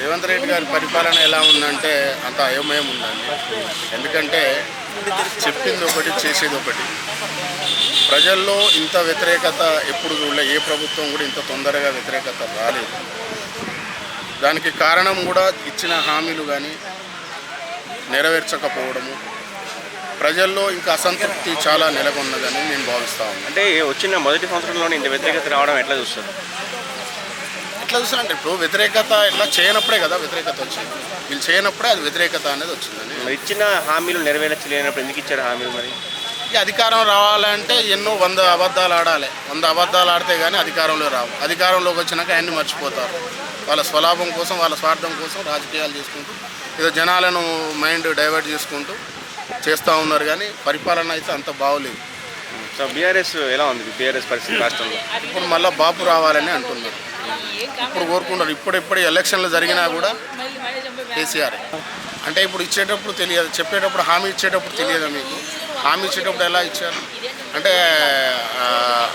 రేవంత్ రెడ్డి గారి పరిపాలన ఎలా ఉందంటే అంత అయోమయం ఉందండి. ఎందుకంటే చెప్పింది ఒకటి చేసేది ఒకటి. ప్రజల్లో ఇంత వ్యతిరేకత ఎప్పుడు చూడలే ఏ ప్రభుత్వం కూడా ఇంత తొందరగా వ్యతిరేకత రాలేదు. దానికి కారణం కూడా ఇచ్చిన హామీలు కానీ నెరవేర్చకపోవడము. ప్రజల్లో ఇంకా అసంతృప్తి చాలా నెలకొన్నదని నేను భావిస్తా ఉన్నాను అంటే వచ్చిన మొదటి సంవత్సరంలోనే ఇంత వ్యతిరేకత రావడం ఎట్లా చూస్తారు? ఎట్లా చూసానంటే ఇప్పుడు వ్యతిరేకత ఎట్లా చేయనప్పుడే కదా వ్యతిరేకత వచ్చింది వీళ్ళు చేయనప్పుడే అది వ్యతిరేకత అనేది వచ్చిందని మరి ఇచ్చిన హామీలు నెరవేర్చలేనప్పుడు ఎందుకు ఇచ్చారు హామీలు మరి? ఈ అధికారం రావాలంటే ఎన్నో వంద అబద్ధాలు ఆడాలి. వంద అబద్ధాలు ఆడితే కానీ అధికారంలో రావు. అధికారంలోకి వచ్చినాక అన్ని మర్చిపోతారు. వాళ్ళ స్వలాభం కోసం వాళ్ళ స్వార్థం కోసం రాజకీయాలు చేసుకుంటూ ఏదో జనాలను మైండ్ డైవర్ట్ చేసుకుంటూ చేస్తూ ఉన్నారు కానీ పరిపాలన అయితే అంత బాగోలేదు. సో బీఆర్ఎస్ ఎలా ఉంది బీఆర్ఎస్ పరిస్థితి రాష్ట్రంలో? ఇప్పుడు మళ్ళీ బాపు రావాలని అంటున్నారు. ఇప్పుడు కోరుకుంటారు. ఇప్పుడు ఎలక్షన్లు జరిగినా కూడా కేసీఆర్. అంటే ఇప్పుడు ఇచ్చేటప్పుడు తెలియదు. చెప్పేటప్పుడు హామీ ఇచ్చేటప్పుడు తెలియదు మీకు? హామీ ఇచ్చేటప్పుడు ఎలా ఇచ్చారు? అంటే ఆ,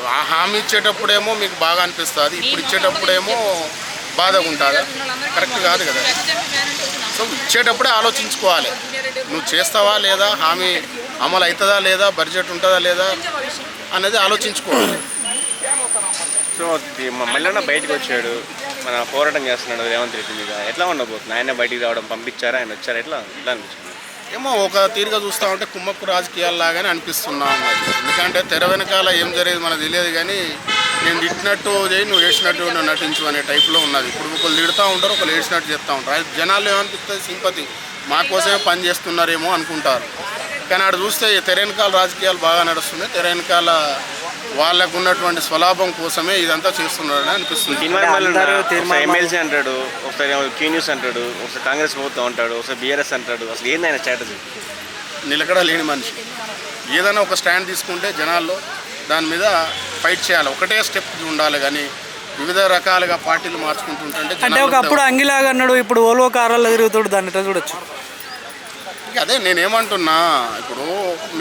ఆ హామీ ఇచ్చేటప్పుడేమో మీకు బాగా అనిపిస్తుంది. ఇప్పుడు ఇచ్చేటప్పుడేమో బాధగా ఉంటుందా? కరెక్ట్ కాదు కదా. సో ఇచ్చేటప్పుడే ఆలోచించుకోవాలి. నువ్వు చేస్తావా లేదా? హామీ అమలు అవుతుందా లేదా? బడ్జెట్ ఉంటుందా లేదా? అనేది ఆలోచించుకోవాలి. సో మల్లన్న బయటకు వచ్చాడు. మన పోరాటం చేస్తున్నాడు రేవంత్ రెడ్డి మీద. ఎట్లా ఉండబోతుంది? ఆయన బయటికి రావడం పంపించారా? ఆయన వచ్చారా? ఎట్లా ఎట్లా అనిపించింది ఏమో ఒక తీరుగా చూస్తా ఉంటే కుమ్మక్కు రాజకీయాల్లాగానే అనిపిస్తున్నా ఎందుకంటే తెర వెనకాల ఏం జరిగేది మనకు తెలియదు కానీ నేను తిట్టినట్టు చేయి నువ్వు వేసినట్టు నువ్వు నటించు అనే టైప్లో ఉన్నది. ఇప్పుడు ఒకళ్ళు తిడుతూ ఉంటారు ఒకళ్ళు వేసినట్టు చెప్తా ఉంటారు. అది జనాలు ఏమనిపిస్తుంది? సింపతి. మా కోసమే పని చేస్తున్నారేమో అనుకుంటారు. కానీ ఆడ చూస్తే ఈ తెర వెనకాల రాజకీయాలు బాగా నడుస్తున్నాయి. తెర వెనకాల వాళ్ళకు ఉన్నటువంటి స్వలాభం కోసమే ఇదంతా చేస్తున్నారని అనిపిస్తుంది. ఎమ్మెల్సీ అంటాడు ఒకసారి క్యూ న్యూస్ అంటాడు ఒకసారి కాంగ్రెస్ ప్రభుత్వం అంటాడు ఒకసారి బీఆర్ఎస్ అంటాడు. అసలు ఏంది ఆయన స్ట్రాటజీ? నిలకడ లేని మనిషి. ఏదైనా ఒక స్టాండ్ తీసుకుంటే జనాల్లో దాని మీద ఫైట్ చేయాలి. ఒకటే స్టెప్ ఉండాలి కానీ వివిధ రకాలుగా పార్టీలు మార్చుకుంటుంటే అంటే ఒకప్పుడు అంగిలాగా అన్నాడు ఇప్పుడు ఓల్వో కారాల్లో తిరుగుతాడు దాన్ని చూడొచ్చు? అదే నేనేమంటున్నా ఇప్పుడు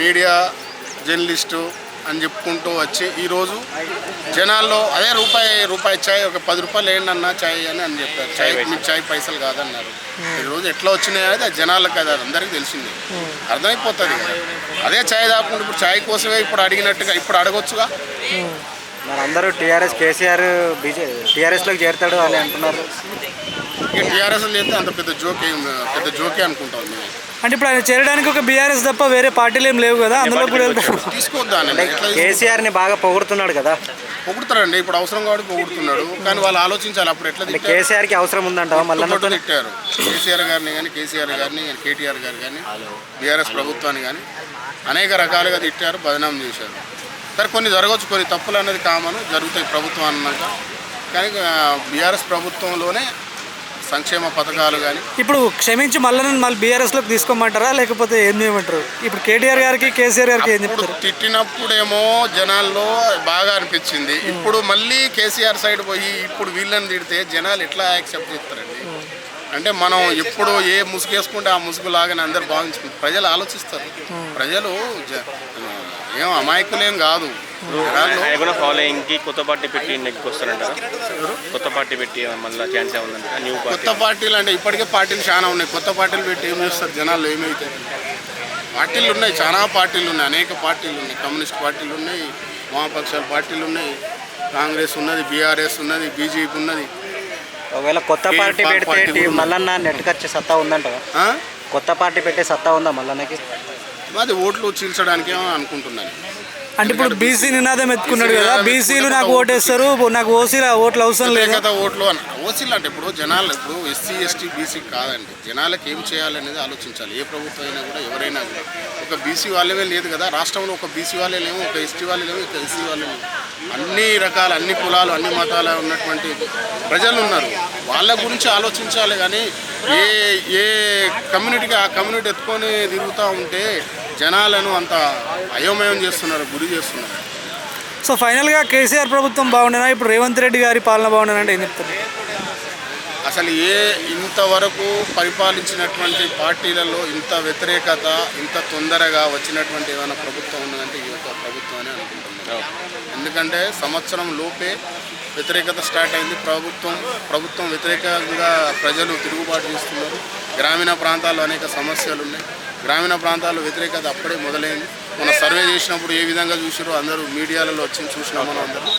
మీడియా జర్నలిస్టు అని చెప్పుకుంటూ వచ్చి ఈరోజు జనాల్లో అదే రూపాయి రూపాయి ఛాయ్ ఒక పది రూపాయలు ఏంటన్నా ఛాయ్ అని అని చెప్పారు. ఛాయ్ మీకు ఛాయ్ పైసలు కాదన్నారు. ఈరోజు ఎట్లా వచ్చినాయి అనేది అది జనాలకు కదా అది అందరికీ తెలిసింది. అర్థమైపోతుంది. అదే ఛాయ్ తాకుండా ఇప్పుడు ఛాయ్ కోసమే ఇప్పుడు అడిగినట్టుగా ఇప్పుడు అడగొచ్చుగా. మరి అందరూ టీఆర్ఎస్ కేసీఆర్ బీజే టీఆర్ఎస్లోకి చేరుతాడు అని అంటున్నారు. ఇక టీఆర్ఎస్ చేస్తే అంత పెద్ద జోక్ ఏం పెద్ద జోకే అనుకుంటాం మేము అంటే ఇప్పుడు ఆయన చేరడానికి ఒక బీఆర్ఎస్ తప్ప వేరే పార్టీలు ఏం లేవు కదా అందులో కూడా వెళ్తాడు తీసుకోవద్దాని ఎట్లా కేసీఆర్ని బాగా పొగుడుతున్నాడు కదా. పొగుడుతారండి ఇప్పుడు అవసరం కాబట్టి పొగుడుతున్నాడు. కానీ వాళ్ళు ఆలోచించాలి అప్పుడు ఎట్లా అంటే తిట్టారు? కేసీఆర్కి అవసరం ఉందంటావా మళ్ళీ కొట్టుకొట్టు తిట్టారు. కేసీఆర్ గారిని కానీ కేసీఆర్ గారిని కేటీఆర్ గారు కానీ బీఆర్ఎస్ ప్రభుత్వాన్ని కానీ అనేక రకాలుగా తిట్టారు బదనాం చేశారు. సరే కొన్ని జరగవచ్చు కొన్ని తప్పులు అనేది కామన్ జరుగుతాయి ప్రభుత్వం అన్నాక. కానీ బీఆర్ఎస్ ప్రభుత్వంలోనే సంక్షేమ పథకాలు కానీ ఇప్పుడు క్షమించి మళ్ళీ మళ్ళీ బీఆర్ఎస్లోకి తీసుకోమంటారా? లేకపోతే ఏం చేయమంటారు? ఇప్పుడు కేటీఆర్ గారికి కేసీఆర్ గారికి ఏం చెప్తారు? తిట్టినప్పుడేమో జనాల్లో బాగా అనిపించింది. ఇప్పుడు మళ్ళీ కేసీఆర్ సైడ్ పోయి ఇప్పుడు వీళ్ళని తిడితే జనాలు ఎట్లా యాక్సెప్ట్ చేస్తారండి? అంటే మనం ఎప్పుడు ఏ ముసుగేసుకుంటే ఆ ముసుగు లాగానే అందరు భావించుకుంటారు. ప్రజలు ఆలోచిస్తారు. ప్రజలు ఏం అమాయకులేం కాదు. జనాలు ఆయన కూడా ఫాలోయింగ్కి కొత్త పార్టీ పెట్టి నెక్కి కొత్త పార్టీ పెట్టి మళ్ళీ ఛాన్స్ ఏముందంట? న్యూ పార్టీ కొత్త పార్టీలు అంటే ఇప్పటికే పార్టీలు చాలా ఉన్నాయి. కొత్త పార్టీలు పెట్టి ఏం చేస్తారు? జనాలు ఏమవుతారు పార్టీలు ఉన్నాయి. చాలా పార్టీలు ఉన్నాయి. అనేక పార్టీలు ఉన్నాయి. కమ్యూనిస్ట్ పార్టీలు ఉన్నాయి. వామపక్షాల పార్టీలు ఉన్నాయి. కాంగ్రెస్ ఉన్నది బీఆర్ఎస్ ఉన్నది బీజేపీ ఉన్నది. ఒకవేళ కొత్త పార్టీ పెడితే మల్లన్న నెట్కొచ్చే సత్తా ఉందంటావా ఆ? కొత్త పార్టీ పెట్టే సత్తా ఉందా మల్లన్నకి? అది ఓట్లు చీల్చడానికి అనుకుంటున్నాను. అంటే ఇప్పుడు బీసీ నినాదం ఎత్తుకున్నాడు కదా బీసీలు నాకు ఓటేస్తారు నాకు ఓసీల ఓట్లు అవసరం లేదు? వ్యతిరేకత ఓట్లు అని. ఓసీలు అంటే ఇప్పుడు జనాలు ఇప్పుడు ఎస్సీ ఎస్టీ బీసీ కాదండి. జనాలకు ఏం చేయాలనేది ఆలోచించాలి. ఏ ప్రభుత్వం అయినా కూడా ఎవరైనా కూడా. ఒక బీసీ వాళ్ళమే లేదు కదా. రాష్ట్రంలో ఒక బీసీ వాళ్ళే లేవు ఒక ఎస్టీ వాళ్ళే లేవు ఒక ఎస్సీ వాళ్ళే లేవు అన్ని రకాల అన్ని కులాలు అన్ని మతాల ఉన్నటువంటి ప్రజలు ఉన్నారు. వాళ్ళ గురించి ఆలోచించాలి కానీ ఏ ఏ కమ్యూనిటీకి ఆ కమ్యూనిటీ ఎత్తుకొని తిరుగుతూ ఉంటే జనాలను అంత అయోమయం చేస్తున్నారు గురి చేస్తున్నారు. సో ఫైనల్గా కేసీఆర్ ప్రభుత్వం బాగుండేనా? ఇప్పుడు రేవంత్ రెడ్డి గారి పాలన బాగుండేనా అంటే ఏం చెప్తారు? అసలు ఏ ఇంతవరకు పరిపాలించినటువంటి పార్టీలలో ఇంత వ్యతిరేకత ఇంత తొందరగా వచ్చినటువంటి ఏమైనా ప్రభుత్వం ఉన్నదంటే ఈ యొక్క ప్రభుత్వం అని అనుకుంటున్నాను. ఎందుకంటే సంవత్సరం లోపే వ్యతిరేకత స్టార్ట్ అయింది. ప్రభుత్వం ప్రభుత్వం వ్యతిరేకంగా ప్రజలు తిరుగుబాటు చేస్తున్నారు. గ్రామీణ ప్రాంతాల్లో అనేక సమస్యలు ఉన్నాయి గ్రామీణ ప్రాంతాల్లో వ్యతిరేకత అప్పుడే మొదలైంది. మన సర్వే చేసినప్పుడు ఏ విధంగా చూసారో అందరూ మీడియాలలో వచ్చి చూసినాం మనం అందరం.